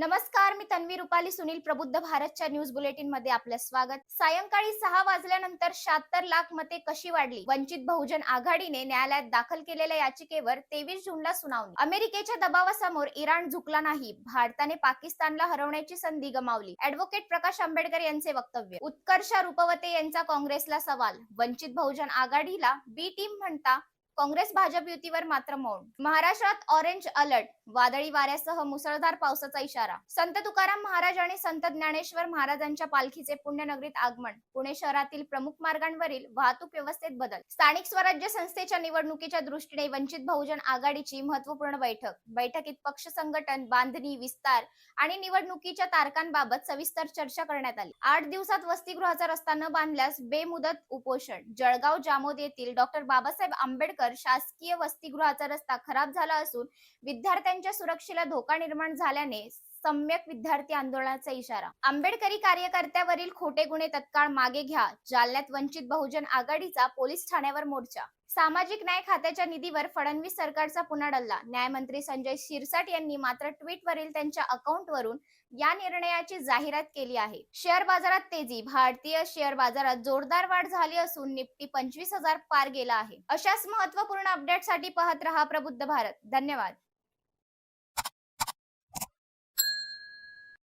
नमस्कार मी तन्वी रुपाली सुनील प्रबुद्ध भारतच्या न्यूज बुलेटिनमध्ये आपलं स्वागत. सायंकाळी सहा वाजल्यानंतर शहात्तर लाख मते कशी वाढली? वंचित बहुजन आघाडीने न्यायालयात दाखल केलेल्या याचिकेवर तेवीस जूनला सुनावणी. अमेरिकेच्या दबावासमोर इराण झुकला नाही भारताने पाकिस्तानला हरवण्याची संधी गमावली. अॅडव्होकेट प्रकाश आंबेडकर यांचे वक्तव्य. उत्कर्ष रुपवते यांचा काँग्रेसला सवाल. वंचित बहुजन आघाडीला बी टीम म्हणता काँग्रेस भाजप युतीवर मात्र मौन. महाराष्ट्रात ऑरेंज अलर्ट वादळी वाऱ्यासह मुसळधार पावसाचा इशारा. संत तुकाराम महाराज आणि संत ज्ञानेश्वर महाराजांच्या पालखीचे पुण्यनगरीत आगमन. पुणे शहरातील प्रमुख मार्गांवरील वाहतूक व्यवस्थेत बदल. स्थानिक स्वराज्य संस्थेच्या निवडणुकीच्या दृष्टीने वंचित बहुजन आघाडीची महत्त्वपूर्ण बैठक. बैठकीत पक्ष संघटन बांधणी विस्तार आणि निवडणुकीच्या तारखांबाबत सविस्तर चर्चा करण्यात आली. आठ दिवसात वसतिगृहाचा रस्ता न बांधल्यास बेमुदत उपोषण. जळगाव जामोद येथील डॉक्टर बाबासाहेब आंबेडकर शासकीय वसतिगृहाचा रस्ता खराब झाला असून विद्यार्थ्यांच्या सुरक्षेला धोका निर्माण झाल्याने सम्यक विद्यार्थी आंदोलनाचा इशारा. आंबेडकरी कार्यकर्त्यावरील खोटे गुन्हे तत्काळ मागे घ्या जालन्यात वंचित बहुजन आघाडीचा पोलीस ठाण्यावर मोर्चा. सामाजिक न्याय खात्याच्या निधीवर फडणवीस सरकारचा पुन्हा डल्ला न्यायमंत्री संजय शिरसाट यांनी मात्र ट्विटवरील त्यांच्या अकाउंटवरून या निर्णयाची जाहिरात केली आहे. शेअर बाजारात तेजी भारतीय शेअर बाजारात जोरदार वाढ झाली असून निफ्टी पंचवीस हजार पार गेला आहे. अशाच महत्त्वपूर्ण अपडेटसाठी पाहत रहा प्रबुद्ध भारत. धन्यवाद.